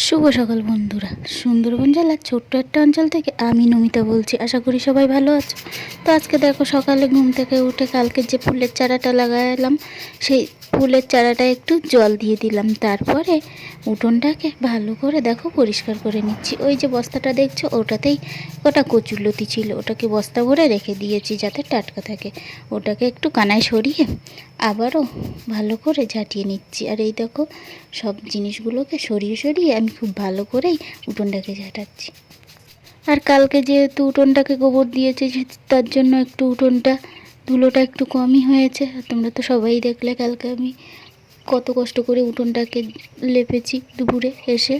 শুভ সকাল বন্ধুরা। সুন্দরবন জেলার ছোট্ট একটা অঞ্চল থেকে আমি নমিতা বলছি। আশা করি সবাই ভালো আছো। তো আজকে দেখো সকালে ঘুম থেকে উঠে কালকে যে ফুলের চারাটা লাগালাম, সেই ফুলের চারাটা একটু জল দিয়ে দিলাম। তারপরে উঠোনটাকে ভালো করে দেখো পরিষ্কার করে নিচ্ছি। ওই যে বস্তাটা দেখছ, ওটাতেই ওটা কচুরলতি ছিল। ওটাকে বস্তা ভরে রেখে দিয়েছি যাতে টাটকা থাকে। ওটাকে একটু কানায় সরিয়ে আবারও ভালো করে ঝাঁটিয়ে নিচ্ছি। আর এই দেখো সব জিনিসগুলোকে সরিয়ে সরিয়ে আমি খুব ভালো করেই উঠোনটাকে ঝাঁটাচ্ছি। আর কালকে যেহেতু উঠোনটাকে গোবর দিয়েছে তার জন্য একটু উঠোনটা ধুলোটা একটু কমই হয়েছে। আর তোমরা তো সবাই দেখলে কালকে আমি কত কষ্ট করে উঠোনটাকে লেপেছি দুপুরে এসে।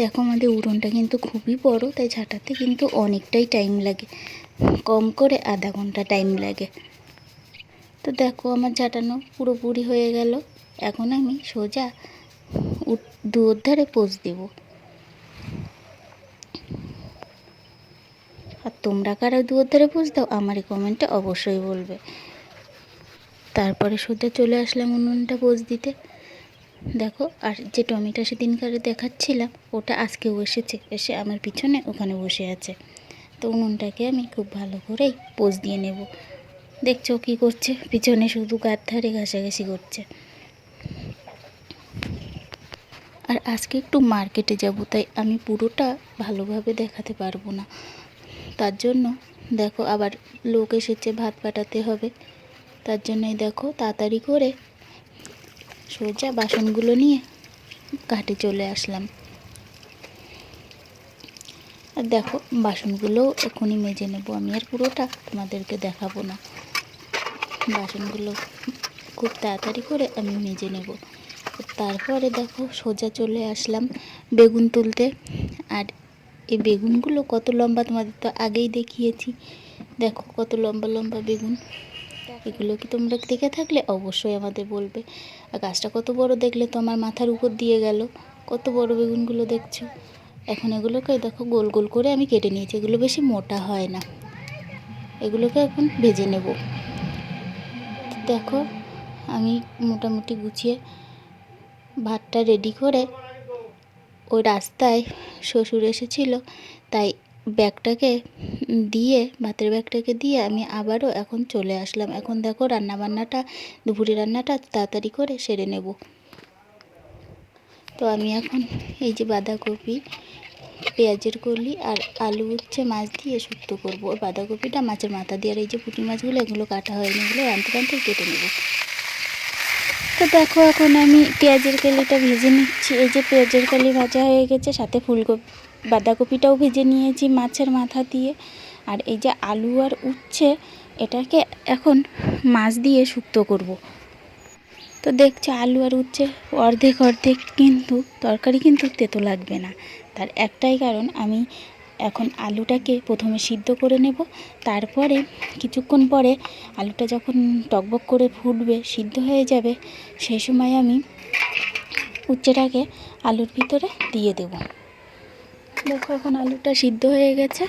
দেখো আমাদের উঠোনটা কিন্তু খুবই বড়, তাই ঝাঁটাতে কিন্তু অনেকটাই টাইম লাগে। কম করে আধা ঘণ্টা টাইম লাগে। তো দেখো আমার ঝাঁটানো পুরোপুরি হয়ে গেল। এখন আমি সোজা উঠ- দুয়োর ধারে পোজ দেবো। আর তোমরা কারা দুয়োর ধারে পোজ দাও, আমারই কমেন্টে অবশ্যই বলবে। তারপরে সোজা চলে আসলাম উনুনটা পোজ দিতে। দেখো, আর যে টমেটো সেদিনকারে দেখাচ্ছিলাম, ওটা আজকেও এসেছে, এসে আমার পিছনে, ওখানে বসে আছে। তো উনুনটাকে আমি খুব ভালো করেই পোজ দিয়ে নেব। দেখছ কি করছে? পিছনে শুধু গার ধারে ঘাসাঘাসি করছে। আর আজকে একটু মার্কেটে যাব, তাই আমি পুরোটা ভালোভাবে দেখাতে পারব না। তার জন্য দেখো আবার লোক এসেছে, ভাত পাঠাতে হবে। তার জন্যই দেখো তাড়াতাড়ি করে সোজা বাসনগুলো নিয়ে ঘাটে চলে আসলাম। আর দেখো বাসনগুলো এখনই মেজে নেব, আমি আর পুরোটা তোমাদেরকে দেখাবো না। বাসনগুলো খুব তাড়াতাড়ি করে আমি মেজে নেব। তারপরে দেখো সোজা চলে আসলাম বেগুন তুলতে। আর এই বেগুনগুলো কত লম্বা তোমাদের তো আগেই দেখিয়েছি। দেখো কত লম্বা লম্বা বেগুন। এগুলো কি তোমরা দেখে থাকলে অবশ্যই আমাদের বলবে। আর গাছটা কত বড় দেখলে তো আমার মাথার উপর দিয়ে গেল। কত বড় বেগুনগুলো দেখছ। এখন এগুলোকে দেখো গোল গোল করে আমি কেটে নিয়েছি। এগুলো বেশি মোটা হয় না। এগুলোকে এখন ভেজে নেব। দেখো আমি মোটামুটি গুছিয়ে ভাতটা রেডি করে ওই রাস্তায় শ্বশুর এসেছিল, তাই ব্যাগটাকে দিয়ে, ভাতের ব্যাগটাকে দিয়ে আমি আবারও এখন চলে আসলাম। এখন দেখো রান্না বান্নাটা দুপুরে রান্নাটা তাড়াতাড়ি করে সেরে নেব। তো আমি এখন এই যে বাঁধাকপি, পেঁয়াজের কলি আর আলু উচ্ছে মাছ দিয়ে শুক্তো করব। বাঁধাকপিটা মাছের মাথা দিয়ে আর এই যে পুঁটি মাছগুলো, এগুলো কাটা হয়নি এগুলো আনতে আনতে কেটে নেব। তো দেখো এখন আমি পেঁয়াজের কালিটা ভেজে নিচ্ছি। এই যে পেঁয়াজের কালি ভাজা হয়ে গেছে, সাথে ফুলকপি বাঁধাকপিটাও ভেজে নিয়েছি মাছের মাথা দিয়ে। আর এই যে আলু আর উচ্ছে, এটাকে এখন মাছ দিয়ে শুক্তো করব। তো দেখছ আলু আর উচ্ছে অর্ধেক অর্ধেক কিন্তু, তরকারি কিন্তু তেতো লাগবে না। তার একটাই কারণ, আমি এখন আলুটাকে প্রথমে সিদ্ধ করে নেব। তারপরে কিছুক্ষণ পরে আলুটা যখন টকবক করে ফুটবে, সিদ্ধ হয়ে যাবে, সেই সময় আমি উচ্ছেটাকে আলুর ভিতরে দিয়ে দেব। দেখো এখন আলুটা সিদ্ধ হয়ে গেছে।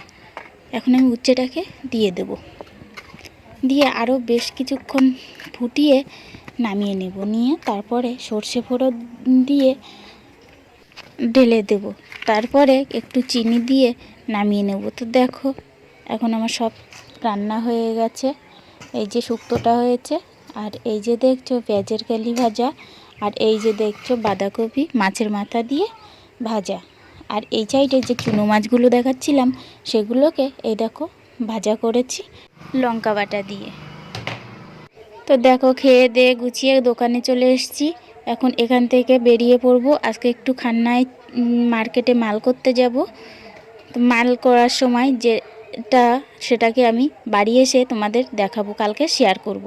এখন আমি উচ্ছেটাকে দিয়ে দেব। দিয়ে আরও বেশ কিছুক্ষণ ফুটিয়ে নামিয়ে নেব। নিয়ে তারপরে সর্ষে ফোড়ন দিয়ে ঢেলে দেব। তারপরে একটু চিনি দিয়ে নামিয়ে নেব। তো দেখো, এখন আমার সব রান্না হয়ে গেছে। এই যে শুক্তোটা হয়েছে, আর এই যে দেখছ পেঁয়াজের কালি ভাজা, আর এই যে দেখছ বাঁধাকপি মাছের মাথা দিয়ে ভাজা। আর এই সাইডে যে চুনো মাছগুলো দেখাচ্ছিলাম, সেগুলোকে এই দেখো ভাজা করেছি লঙ্কা বাটা দিয়ে। তো দেখো খেয়ে দিয়ে গুছিয়ে দোকানে চলে এসেছি। এখন এখান থেকে বেরিয়ে পড়ব আজকে একটু খান্নায় মার্কেটে মাল করতে যাব তো মাল করার সময় যেটা, সেটাকে আমি বাড়ি এসে তোমাদের দেখাবো, কালকে শেয়ার করব।